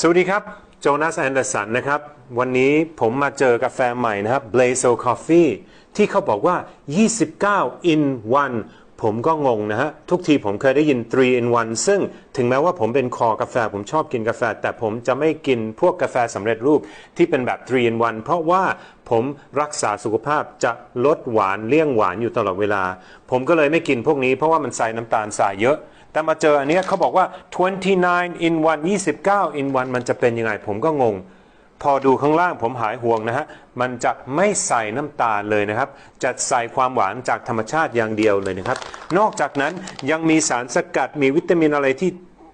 สวัสดีครับ โจนาสแอนเดอร์สันนะครับ วันนี้ผมมาเจอกาแฟใหม่นะครับ Blazo Coffee ที่เขาบอกว่า 29 in 1 ผมก็งงนะฮะ ทุกทีผมเคยได้ยิน 3 in 1 ซึ่งถึงแม้ว่าผมเป็นคอกาแฟ ผมชอบกินกาแฟ แต่ผมจะไม่กินพวกกาแฟสำเร็จรูปที่เป็นแบบ 3 in 1 เพราะว่าผมรักษาสุขภาพจะลดหวานเลี่ยงหวานอยู่ตลอดเวลา ผมก็เลยไม่กินพวกนี้เพราะว่ามันใส่น้ำตาลทรายเยอะ แต่มาเจออันเนี้ยเขาบอกว่า 29 in 1 29 in 1 มันจะเป็นยังไง ผมก็งง พอดูข้างล่างผมหายห่วงนะฮะ มันจะไม่ใส่น้ำตาลเลยนะครับ จะใส่ความหวานจากธรรมชาติอย่างเดียวเลยนะครับ นอกจากนั้นยังมีสารสกัดมีวิตามินอะไรที่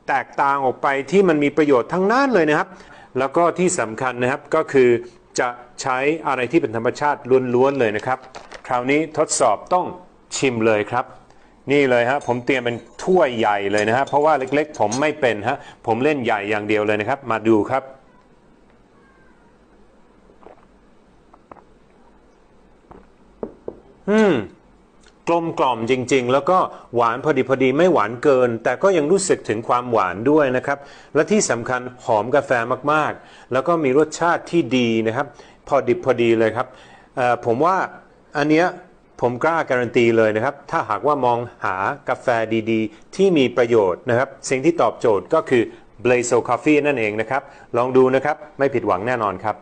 แตกต่างออกไปที่มันมีประโยชน์ทั้งนั้นเลยนะครับ แล้วก็ที่สำคัญนะครับก็คือจะใช้อะไรที่เป็นธรรมชาติล้วนๆเลยนะครับ คราวนี้ทดสอบต้องชิมเลยครับ นี่เลยฮะผมเตรียมเป็นถ้วยใหญ่เลยนะฮะเพราะว่าเล็กๆ ผมไม่เป็นฮะผมเล่นใหญ่อย่างเดียวเลยนะครับ มาดูครับ อืมกลมกล่อมจริง ๆ แล้วก็หวานพอดีพอดีไม่หวานเกิน แต่ก็ยังรู้สึกถึงความหวานด้วยนะครับ และที่สำคัญหอมกาแฟมากๆ แล้วก็มีรสชาติที่ดีนะครับ พอดิบพอดีเลยครับผมว่าอันเนี้ยผมกล้าการันตีเลยนะครับ ถ้าหากว่ามองหากาแฟดีๆ ที่มีประโยชน์นะครับ สิ่งที่ตอบโจทย์ก็คือ Blazo Coffee นั่นเองนะครับ ลองดูนะครับ ไม่ผิดหวังแน่นอนครับ